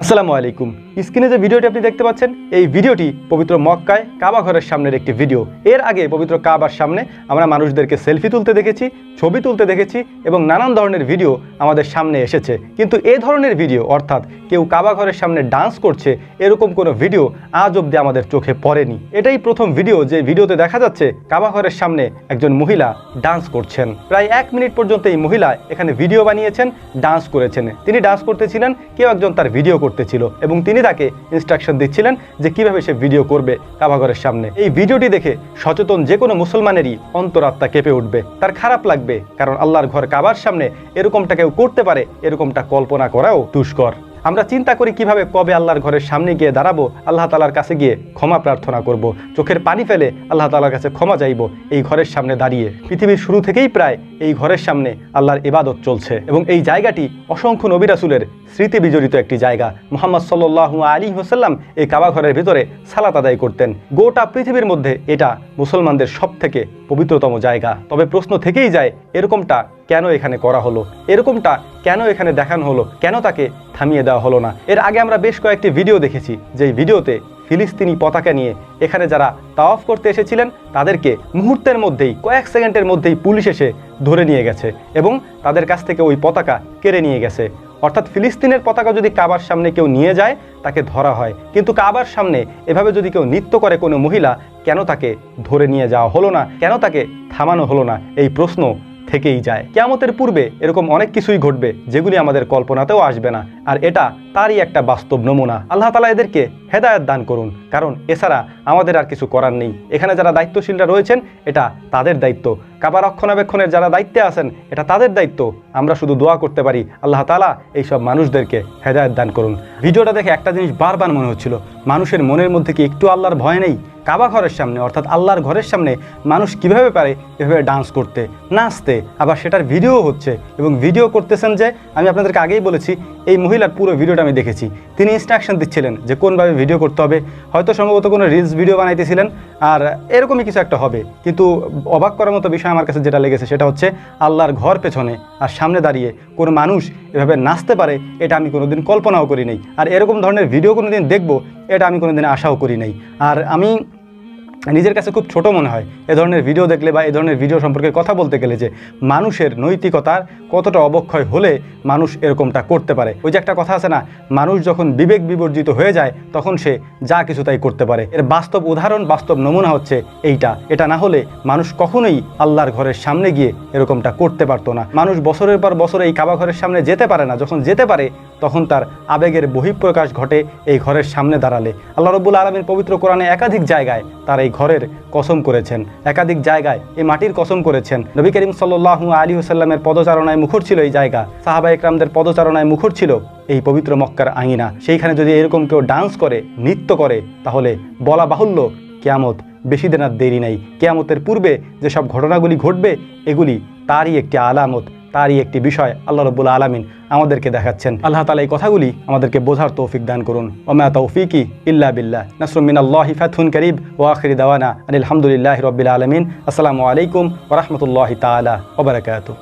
আসসালামু আলাইকুম। স্ক্রিনে যে ভিডিওটি আপনি দেখতে পাচ্ছেন, এই ভিডিওটি পবিত্র মক্কায় কাবা ঘরের সামনের একটি ভিডিও। এর আগে পবিত্র কাবার সামনে আমরা মানুষদেরকে সেলফি তুলতে দেখেছি, ছবি তুলতে দেখেছি এবং নানান ধরনের ভিডিও আমাদের সামনে এসেছে। কিন্তু এ ধরনের ভিডিও, অর্থাৎ কেউ কাবা ঘরের সামনে ডান্স করছে, এরকম কোনো ভিডিও আজ অবধি আমাদের চোখে পড়েনি। এটাই প্রথম ভিডিও যে ভিডিওতে দেখা যাচ্ছে কাবা ঘরের সামনে একজন মহিলা ডান্স করছেন। প্রায় এক মিনিট পর্যন্ত এই মহিলা এখানে ভিডিও বানিয়েছেন ডান্স করেছেন। তিনি ডান্স করতেছিলেন, কেউ একজন তার ভিডিও করতেছিল এবং তিনি তাকে ইনস্ট্রাকশন দিচ্ছিলেন যে কীভাবে সে ভিডিও করবে কাবাঘরের সামনে। এই ভিডিওটি দেখে সচেতন যে কোনো মুসলমানেরই অন্তরাত্মা কেঁপে উঠবে। তার খারাপ লাগবে, কারণ আল্লাহর ঘর কাবার সামনে এরকমটা কেউ করতে পারে, এরকমটা কল্পনা করাও দুষ্কর। আমরা চিন্তা করি কীভাবে কবে আল্লাহর ঘরের সামনে গিয়ে দাঁড়াবো, আল্লাহ তালার কাছে গিয়ে ক্ষমা প্রার্থনা করব। চোখের পানি ফেলে আল্লাহ তালার কাছে ক্ষমা চাইব এই ঘরের সামনে দাঁড়িয়ে। পৃথিবীর শুরু থেকেই প্রায় এই ঘরের সামনে আল্লাহর ইবাদত চলছে এবং এই জায়গাটি অসংখ্য নবিরাসুলের স্মৃতি বিজড়িত একটি জায়গা। মোহাম্মদ সাল্লু আলী হোসাল্লাম এই কাবা ঘরের ভিতরে সালাত আদায় করতেন। গোটা পৃথিবীর মধ্যে এটা মুসলমানদের সব থেকে পবিত্রতম জায়গা। তবে প্রশ্ন থেকেই যায়, এরকমটা কেন এখানে করা হলো? এরকমটা কেন এখানে দেখানো হলো? কেন তাকে থামিয়ে দেওয়া হলো না? এর আগে আমরা বেশ কয়েকটি ভিডিও দেখেছি, যেই ভিডিওতে ফিলিস্তিনি পতাকা নিয়ে এখানে যারা তাওয়াফ করতে এসেছিলেন, তাদেরকে মুহূর্তের মধ্যেই, কয়েক সেকেন্ডের মধ্যেই পুলিশ এসে ধরে নিয়ে গেছে এবং তাদের কাছ থেকে ওই পতাকা কেড়ে নিয়ে গেছে। অর্থাৎ ফিলিস্তিনের পতাকা যদি কাবার সামনে কেউ নিয়ে যায়, তাকে ধরা হয়। কিন্তু কাবার সামনে এভাবে যদি কেউ নৃত্য করে কোনো মহিলা, কেন তাকে ধরে নিয়ে যাওয়া হলো না? কেন তাকে থামানো হলো না? এই প্রশ্ন থেকেই যায়। কেয়ামতের পূর্বে এরকম অনেক কিছুই ঘটবে যেগুলি আমাদের কল্পনাতেও আসবে না। আর এটা তারই একটা বাস্তব নমুনা। আল্লাহ তালা এদেরকে হেদায়ত দান করুন, কারণ এছাড়া আমাদের আর কিছু করার নেই। এখানে যারা দায়িত্বশীলরা রয়েছেন, এটা তাদের দায়িত্ব। কাবা রক্ষণাবেক্ষণের যারা দায়িত্বে আছেন, এটা তাদের দায়িত্ব। আমরা শুধু দোয়া করতে পারি, আল্লাহ তালা এইসব মানুষদেরকে হেদায়ত দান করুন। ভিডিওটা দেখে একটা জিনিস বারবার মনে হচ্ছিল, মানুষের মনের মধ্যে কি একটু আল্লাহর ভয় নেই? কাবা ঘরের সামনে, অর্থাৎ আল্লাহর ঘরের সামনে মানুষ কীভাবে পারে, এভাবে ডান্স করতে, নাচতে। আবার সেটার ভিডিও হচ্ছে। এবং ভিডিও করতেছেন যে, আমি আপনাদেরকে আগেই বলেছি, এই মহিলার পুরো ভিডিওটা আমি দেখেছি। তিনি ইনস্ট্রাকশন দিচ্ছিলেন যে কোনভাবে ভিডিও করতে হবে। হয়তো সম্ভবত কোনো রিলস ভিডিও বানাইতেছিলেন, আর এরকমই কিছু একটা হবে। কিন্তু অবাক করার মতো বিষয় আমার কাছে যেটা লেগেছে, সেটা হচ্ছে আল্লাহর ঘর পেছনে আর সামনে দাঁড়িয়ে কোনো মানুষ এভাবে নাচতে পারে, এটা আমি কোনোদিন কল্পনাও করি নাই। আর এরকম ধরনের ভিডিও কোনোদিন দেখব, এটা আমি কোনোদিন আশাও করি নাই। আর আমি নিজের কাছে খুব ছোট মনে হয়। এ ধরনের ভিডিও দেখলে বা এ ধরনের ভিডিও সম্পর্কে কথা বলতে গেলে যে মানুষের নৈতিকতার কতটা অবক্ষয় হলে মানুষ এরকমটা করতে পারে। ওই যে একটা কথা আছে না, মানুষ যখন বিবেক বিবর্জিত হয়ে যায়, তখন সে যা কিছু তাই করতে পারে। এর বাস্তব উদাহরণ, বাস্তব নমুনা হচ্ছে এইটা। এটা না হলে মানুষ কখনোই আল্লাহর ঘরের সামনে গিয়ে এরকমটা করতে পারতো না। মানুষ বছরের পর বছর এই কাবা ঘরের সামনে যেতে পারে না। যখন যেতে পারে, তখন তার আবেগের বহিঃপ্রকাশ ঘটে এই ঘরের সামনে দাঁড়ালে। আল্লাহ রব্বুল আলমীর পবিত্র কোরআনে একাধিক জায়গায় তার এই ঘরের কসম করেছেন। একাধিক জায়গায় এই মাটির কসম করেছেন। নবী করিম সাল্লু আলী হুসাল্লামের পদচারণায় মুখর ছিল এই জায়গা। সাহাবা ইকরামদের পদচারণায় মুখর ছিল এই পবিত্র মক্কার আঙিনা। সেইখানে যদি এরকম কেউ ডান্স করে, নৃত্য করে, তাহলে বলা বাহুল্য কেয়ামত বেশি দিন আর দেরি নাই। কেয়ামতের পূর্বে যেসব ঘটনাগুলি ঘটবে, এগুলি তারই একটি আলামত। তারই একটি বিষয় আল্লাহ রবুল আলমিন আমাদেরকে দেখাচ্ছেন। আল্লাহ তালা এই কথাগুলি আমাদেরকে বোঝার তৌফিক দান করুন। ওমা তৌফিকি ইল্লা বিল্লাহ। নাসরুমিন আল্লাহ ফাথুন করিব ও আখরি দাওয়ানা আলহামদুলিল্লাহ রবিল আলমিন। আসসালামু আলাইকুম ওরহমতুল্লাহ তালা ওবরাকাতু